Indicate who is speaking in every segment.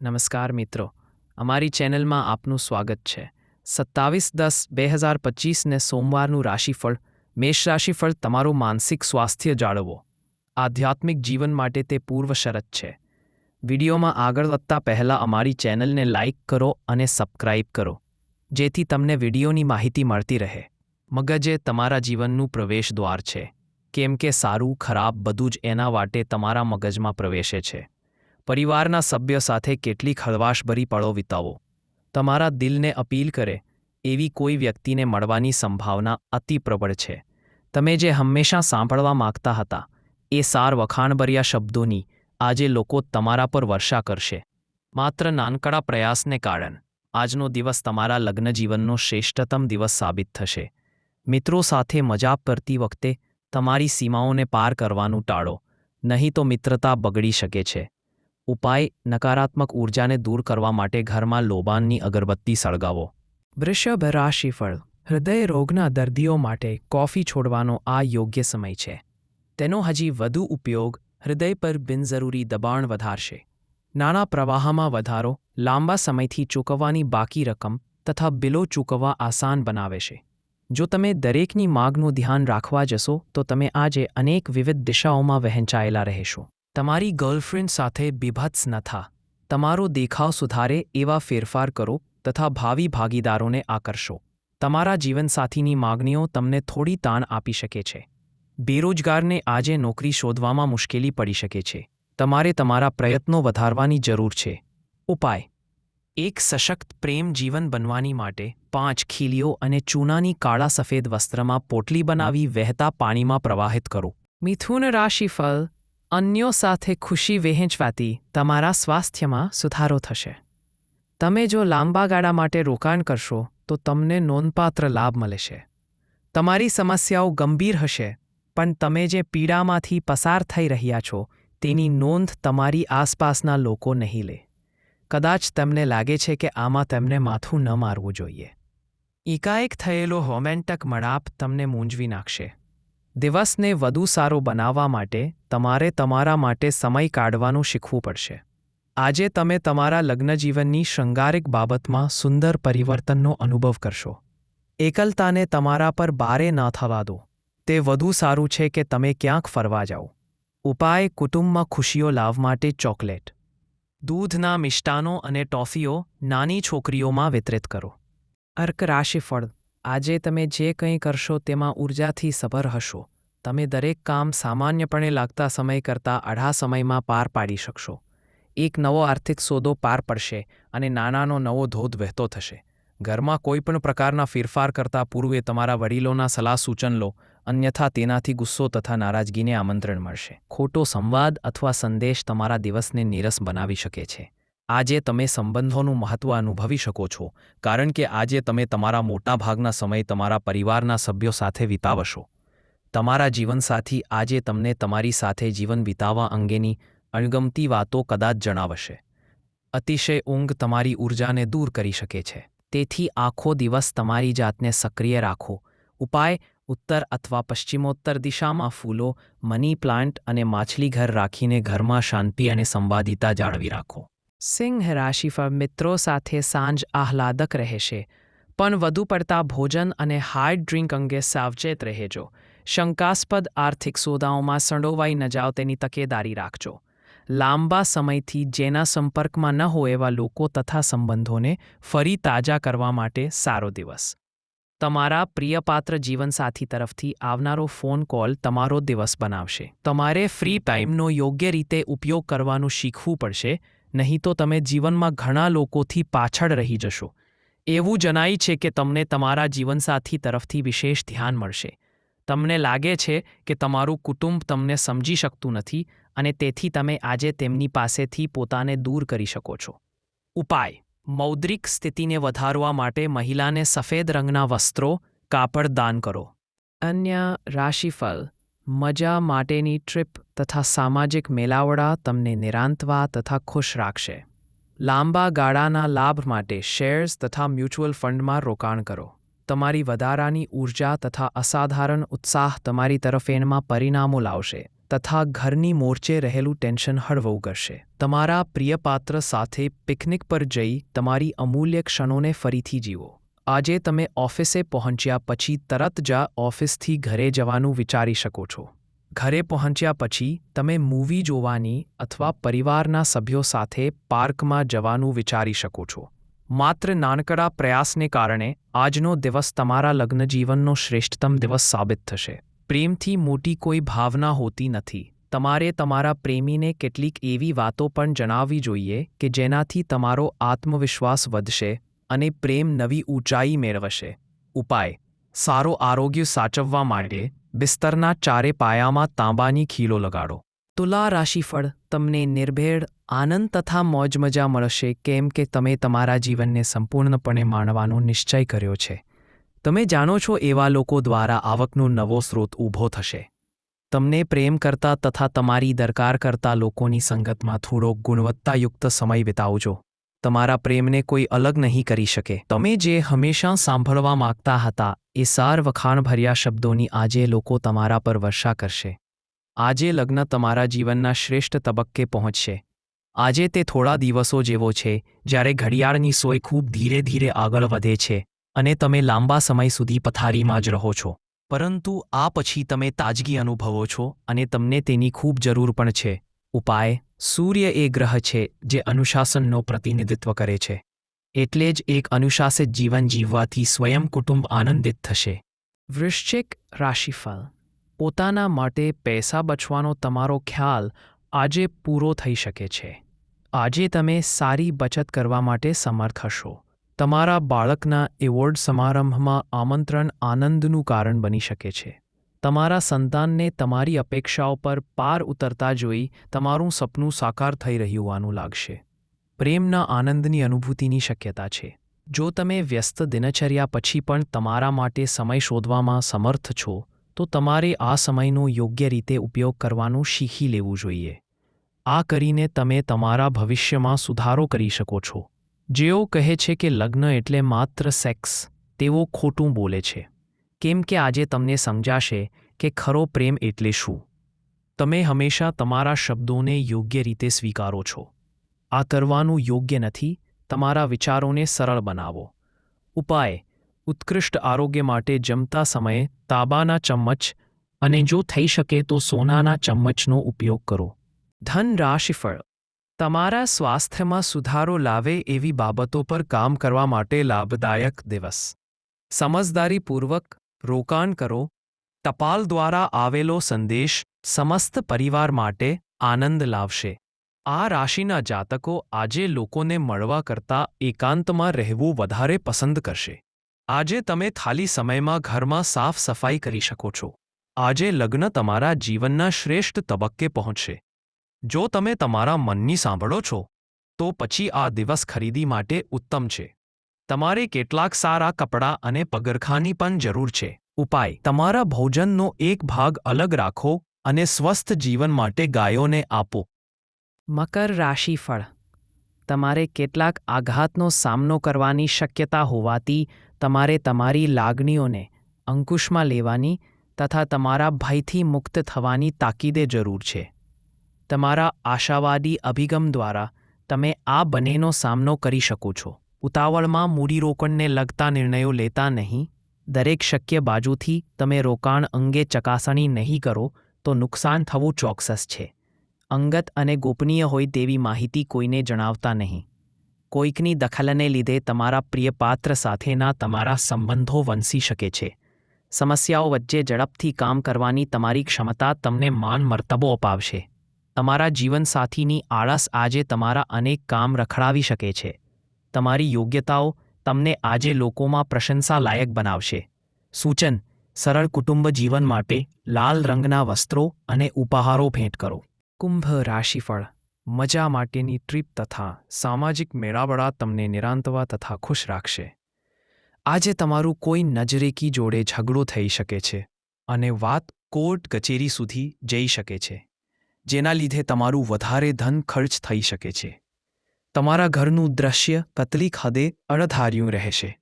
Speaker 1: નમસ્કાર મિત્રો. અમારી ચેનલમાં આપનું સ્વાગત છે. સત્તાવીસ દસ બે હજાર પચીસને સોમવારનું રાશિફળ. મેષ રાશિફળ તમારું માનસિક સ્વાસ્થ્ય જાળવો. આધ્યાત્મિક જીવન માટે તે પૂર્વ શરત છે. વિડીયોમાં આગળ વધતા પહેલાં અમારી ચેનલને લાઇક કરો અને સબસ્ક્રાઇબ કરો. જેથી તમને વિડીયોની માહિતી મળતી રહે. મગજ એ તમારા જીવનનું પ્રવેશ દ્વાર છે. કેમ કે સારું, ખરાબ બધું જ એના વાટે તમારા મગજમાં પ્રવેશે છે. પરિવારના સભ્ય સાથે કેટલીક હળવાશભરી પળો વિતાવો. તમારા દિલને અપીલ કરે, એવી કોઈ વ્યક્તિને મળવાની સંભાવના અતિ પ્રબળ છે. તમે જે હંમેશા સાંભળવા માંગતા હતા, એ સાર વખાણભર્યા શબ્દોની આજે લોકો તમારા પર વર્ષા કરશે. માત્ર નાનકડા પ્રયાસને કારણ, આજનો દિવસ તમારા લગ્ન જીવનનો શ્રેષ્ઠતમ દિવસ સાબિત થશે. મિત્રો સાથે મજાક કરતી વખતે તમારી સીમાઓને પાર કરવાનું ટાળો, નહીં તો મિત્રતા બગડી શકે છે. ઉપાય નકારાત્મક ઊર્જાને દૂર કરવા માટે ઘરમાં લોબાનની અગરબત્તી સળગાવો. વૃષભ રાશિફળ હૃદય રોગના દર્દીઓ માટે કોફી છોડવાનો આ યોગ્ય સમય છે. તેનો હજી વધુ ઉપયોગ હૃદય પર બિનજરૂરી દબાણ વધારશે. નાણાં પ્રવાહમાં વધારો, લાંબા સમયથી ચૂકવવાની બાકી રકમ તથા બિલો ચૂકવવા આસાન બનાવે છે. જો તમે દરેકની માગનું ધ્યાન રાખવા જશો તો તમે આજે અનેક વિવિધ દિશાઓમાં વહેંચાયેલા રહેશો. તમારી ગર્લફ્રેન્ડ સાથે બીભત્સ ન થા. તમારો દેખાવ સુધારે એવા ફેરફાર કરો તથા ભાવિ ભાગીદારોને આકર્ષો. તમારા જીવનસાથીની માગણીઓ તમને થોડી તાણ આપી શકે છે. બેરોજગારને આજે નોકરી શોધવામાં મુશ્કેલી પડી શકે છે. તમારે તમારા પ્રયત્નો વધારવાની જરૂર છે. ઉપાય. એક સશક્ત પ્રેમ જીવન બનવાની માટે પાંચ ખીલીઓ અને ચૂનાની કાળા સફેદ વસ્ત્રમાં પોટલી બનાવી વહેતા પાણીમાં પ્રવાહિત કરો. મિથુન રાશિફળ અન્યો સાથે ખુશી વહેંચવાથી તમારા સ્વાસ્થ્યમાં સુધારો થશે. તમે જો લાંબા ગાળા માટે રોકાણ કરશો, તો તમને નોંધપાત્ર લાભ મળશે. તમારી સમસ્યાઓ ગંભીર હશે, પણ તમે જે પીડામાંથી પસાર થઈ રહ્યા છો, તેની નોંધ તમારી આસપાસના લોકો નહીં લે. કદાચ તેમને લાગે છે કે આમાં તેમને માથું ન મારવું જોઈએ. એકાએક થયેલો હોમેન્ટક મડાપ તમને મૂંઝવી નાખશે. દિવસને વધુ સારો બનાવવા માટે તમારે તમારા માટે સમય કાઢવાનું શીખવું પડશે. આજે તમે તમારા લગ્નજીવનની શૃંગારિક બાબતમાં સુંદર પરિવર્તનનો અનુભવ કરશો. એકલતાને તમારા પર બારે ન થવા દો. તે વધુ સારું છે કે તમે ક્યાંક ફરવા જાઓ. ઉપાય, કુટુંબમાં ખુશીઓ લાવ માટે ચોકલેટ. દૂધના મિષ્ટાનો અને ટોફીઓ નાની છોકરીઓમાં વિતરિત કરો. અર્ક રાશિફળ આજે તમે જે કંઈ કરશો તેમાં ઊર્જાથી સભર હશો. તમે દરેક કામ સામાન્યપણે લાગતા સમય કરતાં અઢા સમયમાં પાર પાડી શકશો. એક નવો આર્થિક સોદો પાર પડશે અને નાનાનો નવો ધોધ વહેતો થશે. ઘરમાં કોઈપણ પ્રકારના ફેરફાર કરતા પૂર્વે તમારા વડીલોના સલાહ સૂચન લો, અન્યથા તેનાથી ગુસ્સો તથા નારાજગીને આમંત્રણ મળશે. ખોટો સંવાદ અથવા સંદેશ તમારા દિવસને નીરસ બનાવી શકે છે. આજે તમે સંબંધોનું મહત્ત્વ અનુભવી શકો છો, કારણ કે આજે તમે તમારા મોટાભાગના સમય તમારા પરિવારના સભ્યો સાથે વિતાવશો. તમારા જીવનસાથી આજે તમને તમારી સાથે જીવન વિતાવવા અંગેની અણગમતી વાતો કદાચ જણાવશે. અતિશય ઊંઘ તમારી ઊર્જાને દૂર કરી શકે છે. તેથી આખો દિવસ તમારી જાતને સક્રિય રાખો. ઉપાય, ઉત્તર અથવા પશ્ચિમોત્તર દિશામાં ફૂલો, મની પ્લાન્ટ અને માછલીઘર રાખીને ઘરમાં શાંતિ અને સંવાદિતા જાળવી રાખો. સિંહ રાશિફળ મિત્રો સાથે સાંજ આહલાદક રહેશે. પણ વધુ પડતા ભોજન અને હાર્ડ ડ્રિંક અંગે સાવચેત રહેજો. શંકાસ્પદ આર્થિક સોદાઓમાં સંડોવાઈ ન જાઓ, તેની તકેદારી રાખજો. લાંબા સમયથી જેના સંપર્કમાં ન હોય એવા લોકો તથા સંબંધોને ફરી તાજા કરવા માટે સારો દિવસ. તમારા પ્રિયપાત્ર જીવનસાથી તરફથી આવનારો ફોન કોલ તમારો દિવસ બનાવશે. તમારે ફ્રી ટાઈમનો યોગ્ય રીતે ઉપયોગ કરવાનું શીખવું પડશે. નહીં તો તમે જીવનમાં ઘણા લોકોથી પાછળ રહી જશો. એવું જણાય છે કે તમને તમારા જીવનસાથી તરફથી વિશેષ ધ્યાન મળશે. તમને લાગે છે કે તમારું કુટુંબ તમને સમજી શકતું નથી અને તેથી તમે આજે તેમની પાસેથી પોતાને દૂર કરી શકો છો. ઉપાય. મૌદ્રિક સ્થિતિને વધારવા માટે મહિલાને સફેદ રંગના વસ્ત્રો, કાપડ દાન કરો. અન્ય રાશિફળ. મજા માટેની ટ્રીપ તથા સામાજિક મેળાવડા તમને નિરાંતવા તથા ખુશ રાખશે. લાંબા ગાળાના લાભ માટે શેર્સ તથા મ્યુચ્યુઅલ ફંડમાં રોકાણ કરો. તમારી વધારાની ઊર્જા તથા અસાધારણ ઉત્સાહ તમારી તરફેણમાં પરિણામો લાવશે તથા ઘરની મોરચે રહેલું ટેન્શન હળવું કરશે. તમારા પ્રિય પાત્ર સાથે પિકનિક પર જઈ તમારી અમૂલ્ય ક્ષણોને ફરીથી જીવો. આજે તમે ઓફિસે પહોંચ્યા પછી તરત જ ઓફિસથી ઘરે જવાનું વિચારી શકો છો. ઘરે પહોંચ્યા પછી તમે મૂવી જોવાની અથવા પરિવારના સભ્યો સાથે પાર્કમાં જવાનું વિચારી શકો છો. માત્ર નાનકડા પ્રયાસને કારણે આજનો દિવસ તમારા લગ્નજીવનનો શ્રેષ્ઠતમ દિવસ સાબિત થશે. પ્રેમથી મોટી કોઈ ભાવના હોતી નથી. તમારે તમારા પ્રેમીને કેટલીક એવી વાતો પણ જણાવવી જોઈએ કે જેનાથી તમારો આત્મવિશ્વાસ વધશે અને પ્રેમ નવી ઊંચાઈ મેળવશે. ઉપાય. સારો આરોગ્ય સાચવવા માટે બિસ્તરના ચારે પાયામાં તાંબાની ખીલો લગાડો. તુલા રાશિફળ તમને નિર્ભેળ, આનંદ તથા મોજ મજા મળશે કેમ કે તમે તમારા જીવનને સંપૂર્ણપણે માણવાનો નિશ્ચય કર્યો છે. તમે જાણો છો એવા લોકો દ્વારા આવકનો નવો સ્રોત ઊભો થશે. તમને પ્રેમ કરતા તથા તમારી દરકાર કરતા લોકોની સંગતમાં થોડો ગુણવત્તાયુક્ત સમય વિતાવજો. તમારા પ્રેમને કોઈ અલગ નહીં કરી શકે. તમે જે હંમેશા સાંભળવા માંગતા હતા, એ સાર વખાણભર્યા શબ્દોની આજે લોકો તમારા પર વર્ષા કરશે. આજે લગ્ન તમારા જીવનના શ્રેષ્ઠ તબક્કે પહોંચશે. આજે તે થોડા દિવસો જેવો છે, જ્યારે ઘડિયાળની સોય ખૂબ ધીરે ધીરે આગળ વધે છે, અને તમે લાંબા સમય સુધી પથારીમાં જ રહો છો. પરંતુ આ પછી તમે તાજગી અનુભવો છો, અને તમને તેની ખૂબ જરૂર પણ છે. ઉપાય સૂર્ય એ ગ્રહ છે જે અનુશાસનનો પ્રતિનિધિત્વ કરે છે. એટલે જ એક અનુશાસિત જીવન જીવવાથી સ્વયં કુટુંબ આનંદિત થશે. વૃશ્ચિક રાશિફળ. પોતાના માટે પૈસા બચવાનો તમારો ખ્યાલ આજે પૂરો થઈ શકે છે. આજે તમે સારી બચત કરવા માટે સમર્થ હશો. તમારા બાળકના એવોર્ડ સમારંભમાં આમંત્રણ આનંદનું કારણ બની શકે છે. તમારા સંતાનને તમારી અપેક્ષાઓ પર પાર ઉતરતા જોઈ તમારું સપનું સાકાર થઈ રહ્યું હોવાનું લાગશે. પ્રેમના આનંદની અનુભૂતિની શક્યતા છે. જો તમે વ્યસ્ત દિનચર્યા પછી પણ તમારા માટે સમય શોધવામાં સમર્થ છો, તો તમારે આ સમયનો યોગ્ય રીતે ઉપયોગ કરવાનું શીખી લેવું જોઈએ. આ કરીને તમે તમારા ભવિષ્યમાં સુધારો કરી શકો છો. જેઓ કહે છે કે લગ્ન એટલે માત્ર સેક્સ, તેઓ ખોટું બોલે છે. કેમ કે આજે તમને સમજાશે કે ખરો પ્રેમ એટલે શું. તમે હંમેશા તમારા શબ્દોને યોગ્ય રીતે સ્વીકારો છો. આ કરવાનું યોગ્ય નથી, તમારા વિચારોને સરળ બનાવો. ઉપાય, ઉત્કૃષ્ટ આરોગ્ય માટે જમતા સમયે તાબાના ચમ્મચ અને જો થઈ શકે તો સોનાના ચમ્મચનો ઉપયોગ કરો. ધન રાશિફળ. તમારા સ્વાસ્થ્યમાં સુધારો લાવે એવી બાબતો પર કામ કરવા માટે લાભદાયક દિવસ. સમજદારીપૂર્વક રોકાણ કરો, ટપાલ દ્વારા આવેલો સંદેશ સમસ્ત પરિવાર માટે આનંદ લાવશે. આ રાશિના જાતકો આજે લોકોને મળવા કરતાં એકાંતમાં રહેવું વધારે પસંદ કરશે. આજે તમે ખાલી સમયમાં ઘરમાં સાફ સફાઈ કરી શકો છો. આજે લગ્ન તમારા જીવનના શ્રેષ્ઠ તબક્કે પહોંચશે. જો તમે તમારા મનની સાંભળો છો, તો પછી આ દિવસ ખરીદી માટે ઉત્તમ છે. તમારે કેટલાક સારા કપડાં અને પગરખાની પણ જરૂર છે. ઉપાય. તમારા ભોજનનો એક ભાગ અલગ રાખો અને સ્વસ્થ જીવન માટે ગાયોને આપો. મકર રાશિફળ. તમારે કેટલાક આઘાતનો સામનો કરવાની શક્યતા હોવાથી તમારે તમારી લાગણીઓને અંકુશમાં લેવાની તથા તમારા ભયથી મુક્ત થવાની તાકીદે જરૂર છે. તમારા આશાવાદી અભિગમ દ્વારા તમે આ બંનેનો સામનો કરી શકો છો. ઉતાવળમાં મૂડીરોકાણને લગતા નિર્ણયો લેતા નહીં. દરેક શક્ય બાજુથી તમે રોકાણ અંગે ચકાસણી નહીં કરો તો નુકસાન થવું ચોક્કસ છે. અંગત અને ગોપનીય હોય તેવી માહિતી કોઈને જણાવતા નહીં. કોઈકની દખલને લીધે તમારા પ્રિય પાત્ર સાથેના તમારા સંબંધો વંસી શકે છે. સમસ્યાઓ વચ્ચે ઝડપથી કામ કરવાની તમારી ક્ષમતા તમને માન મર્તબો અપાવશે. તમારા જીવનસાથીની આળસ આજે તમારા અનેક કામ રખડાવી શકે છે. તમારી યોગ્યતાઓ તમને આજે લોકોમાં પ્રશંસા લાયક બનાવશે. સૂચન, સરળ કુટુંબ જીવન માટે લાલ રંગના વસ્ત્રો અને ઉપહારો ભેટ કરો. કુંભ રાશિફળ, મજા માટેની ટ્રીપ તથા સામાજિક મેળાવડા તમને નિરાંતવા તથા ખુશ રાખશે. આજે તમારું કોઈ નજરેકી જોડે ઝઘડો થઈ શકે છે અને વાત કોર્ટ કચેરી સુધી જઈ શકે છે, જેના લીધે તમારું વધારે ધન ખર્ચ થઈ શકે છે. તમારા ઘરનું દ્રશ્ય કતલીક હદે અણધાર્યું રહેશે.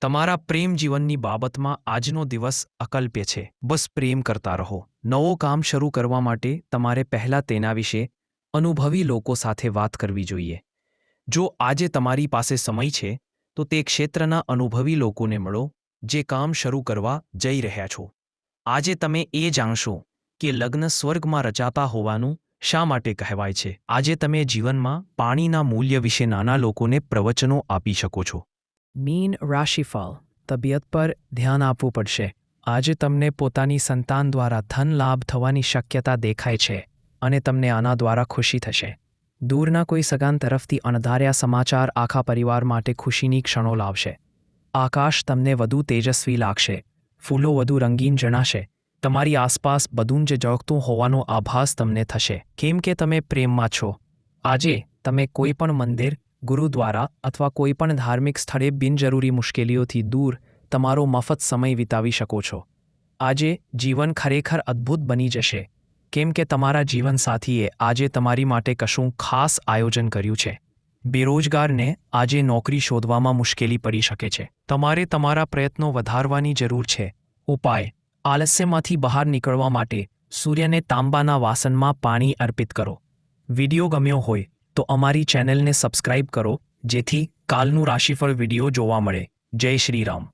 Speaker 1: તમારા પ્રેમ જીવનની બાબતમાં આજનો દિવસ અકલ્પ્ય છે. બસ પ્રેમ કરતા રહો. નવો કામ શરૂ કરવા માટે તમારે પહેલા તેના વિશે અનુભવી લોકો સાથે વાત કરવી જોઈએ. જો આજે તમારી પાસે સમય છે, તો તે ક્ષેત્રના અનુભવી લોકોને મળો, જે કામ શરૂ કરવા જઈ રહ્યા છો. આજે તમે એ જાણશો કે લગ્ન સ્વર્ગમાં રચાતા હોવાનું શા માટે કહેવાય છે? આજે તમે જીવનમાં પાણીના મૂલ્ય વિશે નાના લોકોને પ્રવચનો આપી શકો છો. મીન રાશિફળ. તબિયત પર ધ્યાન આપવું પડશે. આજે તમને પોતાની સંતાન દ્વારા ધન લાભ થવાની શક્યતા દેખાય છે અને તમને આના દ્વારા ખુશી થશે. દૂરના કોઈ સગાન તરફથી અણધાર્યા સમાચાર આખા પરિવાર માટે ખુશીની ક્ષણો લાવશે. આકાશ તમને વધુ તેજસ્વી લાગશે. ફૂલો વધુ રંગીન જણાશે. તમારી આસપાસ બધું જ ઝળકતું હોવાનો આભાસ તમને થશે. કેમ કે તમે પ્રેમમાં છો? આજે તમે કોઈ પણ મંદિર, ગુરુદ્વારા અથવા કોઈ પણ ધાર્મિક સ્થળે બિનજરૂરી મુશ્કેલીઓથી દૂર તમારો મફત સમય વિતાવી શકો છો. આજે જીવન ખરેખર અદ્ભુત બની જશે. કેમ કે તમારા જીવનસાથીએ આજે તમારી માટે કશું ખાસ આયોજન કર્યું છે. બેરોજગારને આજે નોકરી શોધવામાં મુશ્કેલી પડી શકે છે. તમારે તમારા પ્રયત્નો વધારવાની જરૂર છે. ઉપાય આલસ્યમાંથી બહાર નીકળવા માટે સૂર્યને તાંબાના વાસણમાં પાણી અર્પિત કરો. વિડિયો ગમ્યો હોય તો અમારી ચેનલને સબસ્ક્રાઇબ કરો, જેથી કાલનું રાશિફળ વિડિયો જોવા મળે. જય શ્રી રામ